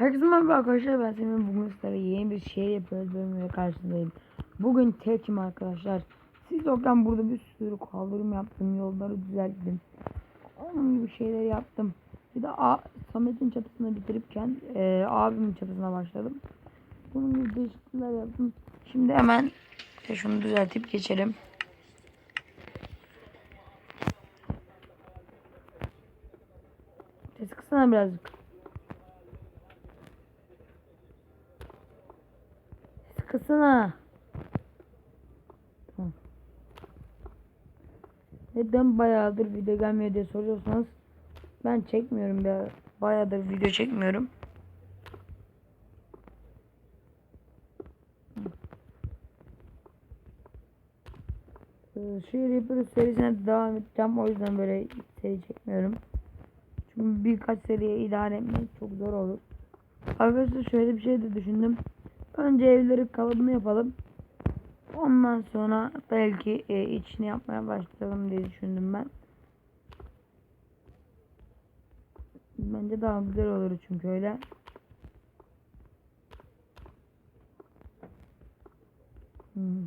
Herkese merhaba arkadaşlar ben Semih bugün sizlere yeni bir şey yapıyoruz bölümüyle karşınızdayım. Bugün tekim arkadaşlar. Siz yokken burada bir sürü kaldırım yaptım, yolları düzelttim. Onun gibi şeyler yaptım. Bir de Samet'in çatısını bitiripken e, abimin çatısına başladım. Bunun gibi değişiklikler yaptım. Şimdi hemen şunu düzeltip geçelim. Ses kısana birazcık. Kısana. Tamam. Neden bayağıdır video gelmiyor diye soruyorsanız ben çekmiyorum ya. Bayağıdır video çekmiyorum. Ee, Şu Reaper serisine devam edeceğim. O yüzden böyle seri çekmiyorum. Çünkü birkaç seriye idare etmek çok zor olur. Arkadaşlar şöyle bir şey de düşündüm. Önce evleri kalıbını yapalım. Ondan sonra belki e, içini yapmaya başlayalım diye düşündüm ben. Bence daha güzel olur çünkü öyle. Hmm.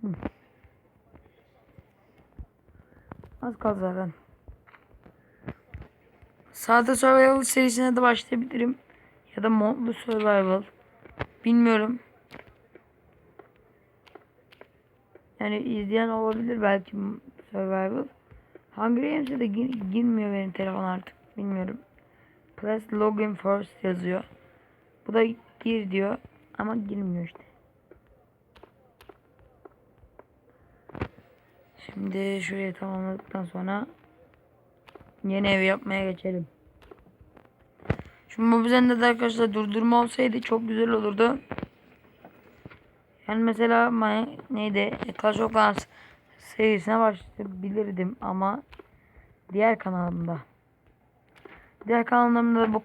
Hmm. Az kaldı zaten. Sade Survival serisine de başlayabilirim. Ya da Modlu Survival. Bilmiyorum. Yani izleyen olabilir belki Survival. Hunger Games'e de gir girmiyor benim telefon artık. Bilmiyorum. Press login first yazıyor. Bu da gir diyor. Ama girmiyor işte. Şimdi şurayı tamamladıktan sonra yeni ev yapmaya geçelim. Şimdi bu üzerinde de arkadaşlar durdurma olsaydı çok güzel olurdu. Yani mesela neydi Clash of Clans serisine başlayabilirdim ama diğer kanalımda. Diğer kanalımda da bu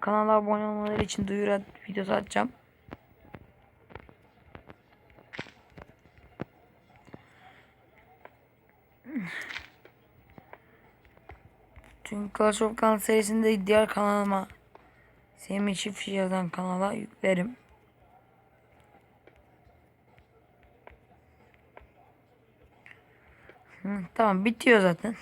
kanala abone olmaları için duyuru videosu atacağım. Çünkü Clash of Clans serisinde diğer kanalıma Semih Çiftçi yazan kanala yüklerim. Tamam bitiyor zaten.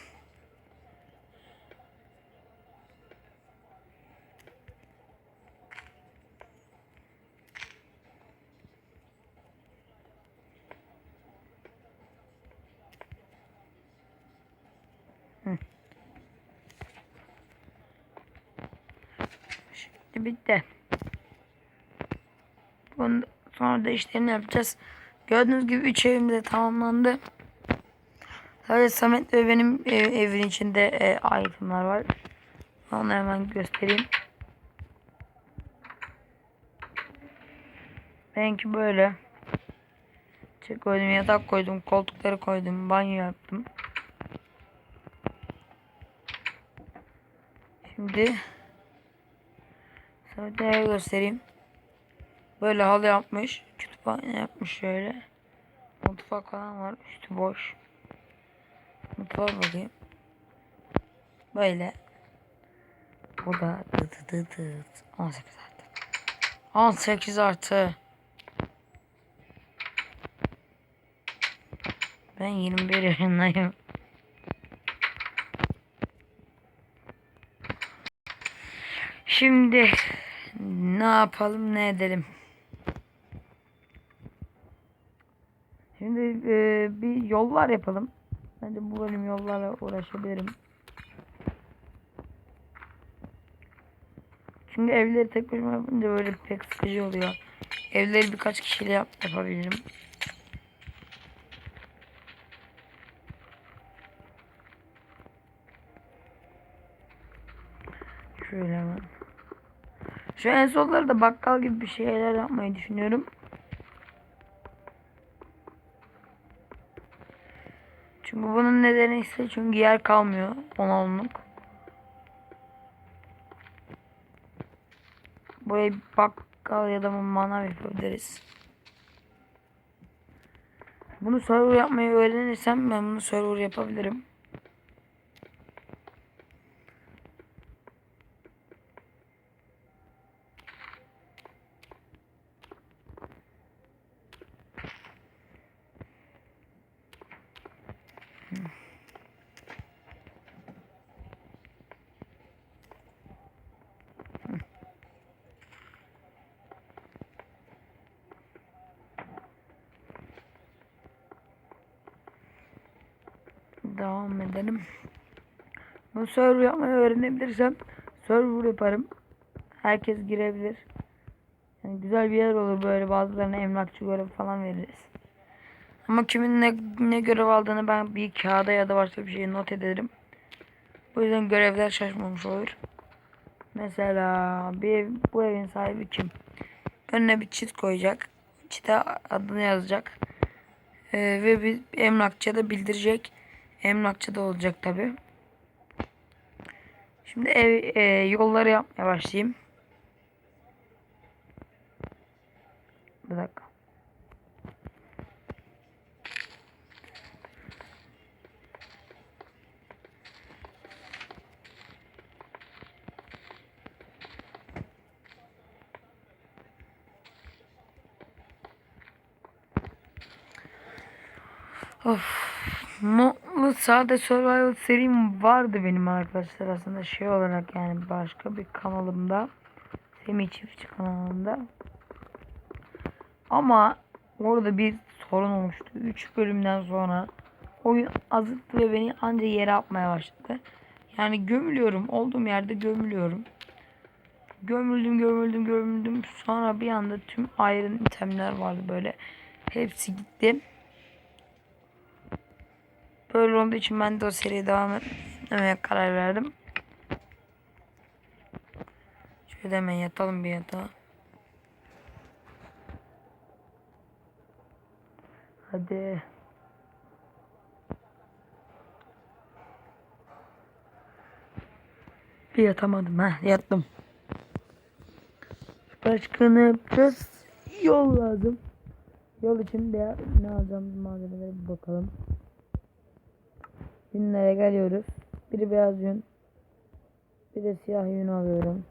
Şimdi bitti. Bunun sonra da işlerini yapacağız. Gördüğünüz gibi 3 evim de tamamlandı. Sadece Samet ve benim e, evin içinde e, itemler var. Onu hemen göstereyim. Benimki böyle. Çek koydum, yatak koydum, koltukları koydum, banyo yaptım. Şimdi Ev göstereyim. Böyle halı yapmış. Kütüphane yapmış şöyle. Mutfak falan var. Üstü boş. Mutfağa bakayım. Böyle. Bu da dı dı dı dı. 18 artı. 18 artı. Ben 21 yaşındayım. Şimdi ne yapalım ne edelim. Şimdi e, bir yollar yapalım. Bence bu bölüm yollarla uğraşabilirim. Çünkü evleri tek başıma yapınca böyle pek sıkıcı oluyor. Evleri birkaç kişiyle yap yapabilirim. Şöyle hemen. Şu en solları da bakkal gibi bir şeyler yapmayı düşünüyorum. Çünkü bunun nedeni ise çünkü yer kalmıyor 10 onluk. Buraya bakkal ya da manav yapabiliriz. Bunu server yapmayı öğrenirsem ben bunu server yapabilirim. Devam edelim. Bu server yapmayı öğrenebilirsem server yaparım. Herkes girebilir. Yani güzel bir yer olur böyle bazılarına emlakçı görev falan veririz. Ama kimin ne, ne görev aldığını ben bir kağıda ya da başka bir şeye not ederim. Bu yüzden görevler şaşmamış olur. Mesela bir ev, bu evin sahibi kim? Önüne bir çit koyacak. Çite adını yazacak. Ee, ve bir emlakçıya da bildirecek. Emlakçı da olacak tabi. Şimdi ev e, yolları yapmaya başlayayım. Bir dakika. Of. Mutlu sade survival serim vardı benim arkadaşlar aslında şey olarak yani başka bir kanalımda. Semih Çiftçi kanalında. Ama orada bir sorun olmuştu. 3 bölümden sonra oyun azıttı ve beni anca yere atmaya başladı. Yani gömülüyorum. Olduğum yerde gömülüyorum. Gömüldüm gömüldüm gömüldüm. Sonra bir anda tüm iron itemler vardı böyle. Hepsi gitti. Böyle olduğu için ben de o seriye devam etmeye karar verdim. Şöyle hemen yatalım bir yatağa. Hadi. Bir yatamadım ha yattım. Başka ne yapacağız? Yol lazım. Yol için de ne alacağım malzemelere bir bakalım. Yünlere geliyoruz. Biri beyaz yün. Bir de siyah yün alıyorum.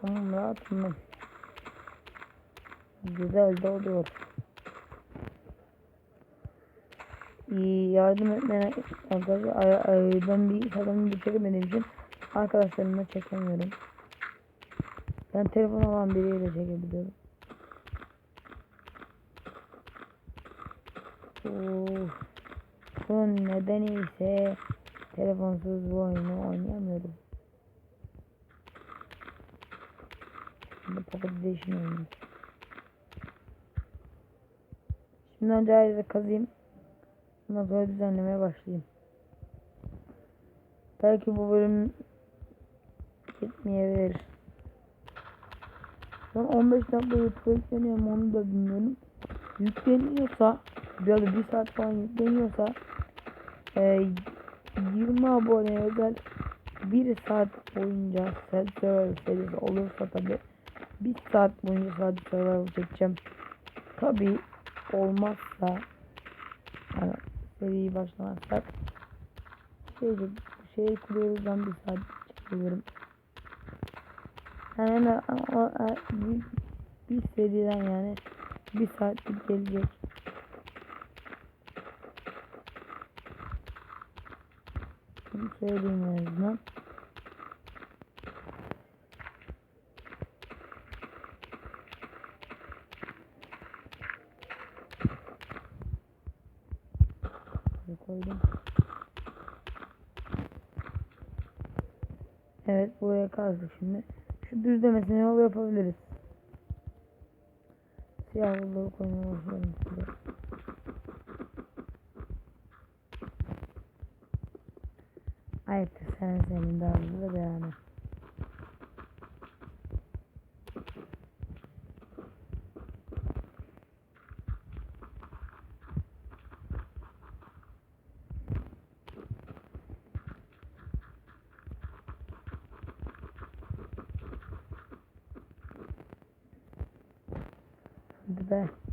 Tamam rahatım ben. Güzel de oluyor. İyi yardım etmene arkadaşlar ay, ay, ben bir adamı bir çekemediğim için arkadaşlarımla çekemiyorum. Ben telefon olan biriyle çekebiliyorum. Of. Bunun nedeni ise telefonsuz bu oyunu oynayamıyorum. Şimdi Pocket Edition oynuyorum. Şimdi önce ayrıca kazayım. Ondan sonra düzenlemeye başlayayım. Belki bu bölüm gitmeyebilir. Ben 15 dakika YouTube yükleniyor mu onu da bilmiyorum. Yükleniyorsa böyle bir saat falan yükleniyorsa e, 20 abone özel 1 saat boyunca server serisi olursa tabi 1 saat boyunca sadece server çekeceğim. Tabi olmazsa seriyi başlamazsak şey, şey kuruyoruz ben bir saat çekiyorum. Yani hemen o, o, bir, bir seriden yani bir saatlik gelecek. Bunu söyleyeyim en azından. koydum. Evet buraya kazdık şimdi. Şu düzlemesine yol yapabiliriz. Siyah yolları koymaya başlayalım size. Ayıptır sen senin daha hızlı devam et. Be.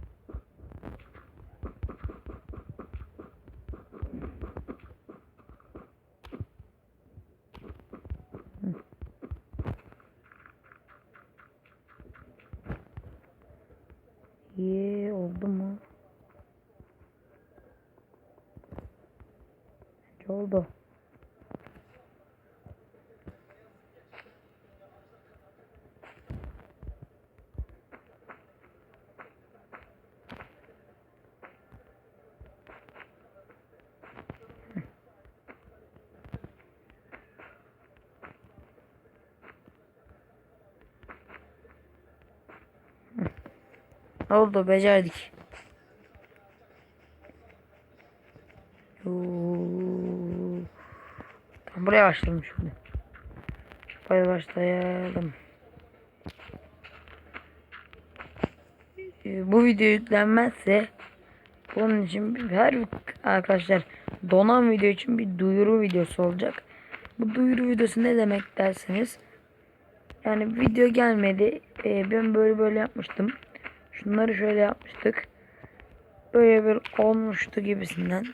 Oldu becerdik. Tamam, buraya başlayalım şimdi. Buraya başlayalım. Ee, Bu video yüklenmezse bunun için her arkadaşlar donan video için bir duyuru videosu olacak. Bu duyuru videosu ne demek derseniz yani video gelmedi. Ee, ben böyle böyle yapmıştım. Şunları şöyle yapmıştık. Böyle bir olmuştu gibisinden.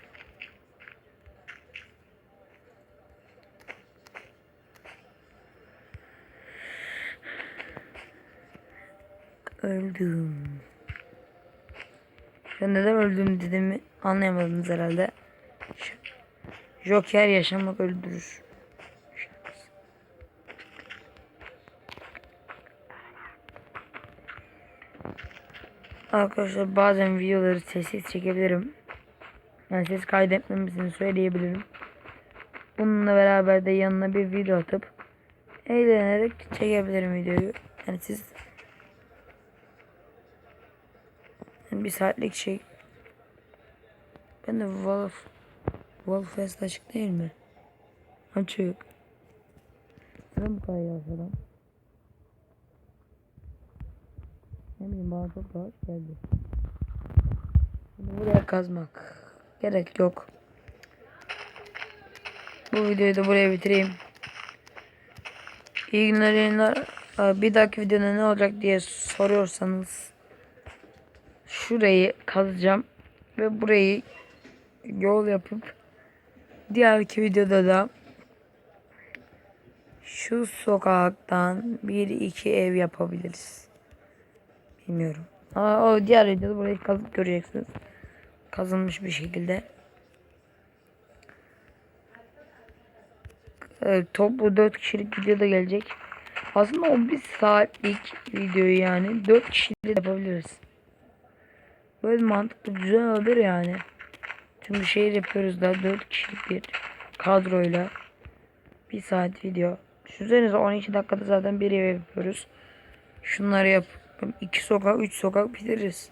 Öldüm. Ben neden öldüm dediğimi anlayamadınız herhalde. Joker yaşamak öldürür. Arkadaşlar bazen videoları sessiz çekebilirim. Yani ses kaydetmemesini söyleyebilirim. Bununla beraber de yanına bir video atıp eğlenerek çekebilirim videoyu. Yani siz yani bir saatlik şey ben de Wolf Wolfest açık değil mi? Açık. Neden bu kadar Ne bileyim bana çok rahat geldi. Bunu buraya kazmak gerek yok. Bu videoyu da buraya bitireyim. İyi günler yayınlar. Bir dahaki videoda ne olacak diye soruyorsanız şurayı kazacağım ve burayı yol yapıp diğerki videoda da şu sokaktan bir iki ev yapabiliriz. Bilmiyorum. Ama o diğer videoda burayı kazıp göreceksiniz. Kazılmış bir şekilde. Evet, toplu 4 kişilik video da gelecek. Aslında o bir saatlik videoyu yani 4 kişilik de yapabiliriz. Böyle mantıklı güzel olur yani. Çünkü şehir yapıyoruz da 4 kişilik bir kadroyla. Bir saat video. Düşünsenize 12 dakikada zaten bir ev yapıyoruz. Şunları yap. İki sokak, üç sokak bitiririz.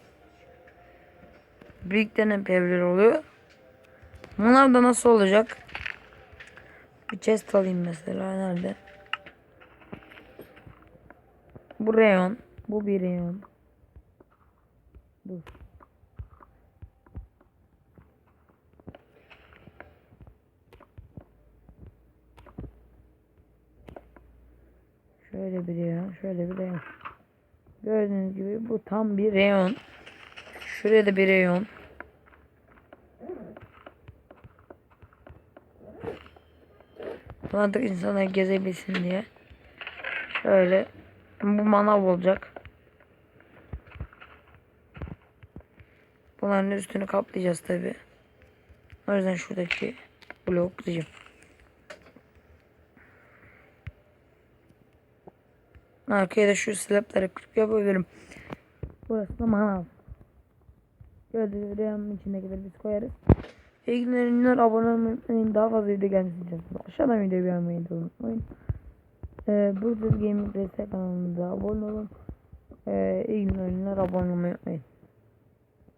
Birlikten hep evler oluyor. Bunlar da nasıl olacak? Bir chest alayım mesela. Nerede? Bu reyon. Bu bir reyon. Dur. Şöyle bir reyon. Şöyle bir reyon. Gördüğünüz gibi bu tam bir reyon. Şuraya da bir reyon. Artık insanlar gezebilsin diye. Şöyle. Bu manav olacak. Bunların üstünü kaplayacağız tabi. O yüzden şuradaki blok kıracağım. Arkaya da şu slapları kırıp yapabilirim. Burası da manav. Gördüğünüz reyonun içindekileri biz koyarız. İlgilenenler abone olmayı. Daha fazla video gelmesi için aşağıdan videoyu beğenmeyi de unutmayın. Ee, Burada Gaming Destek kanalımıza abone olun. Ee, ilgilenenler abone olmayı unutmayın.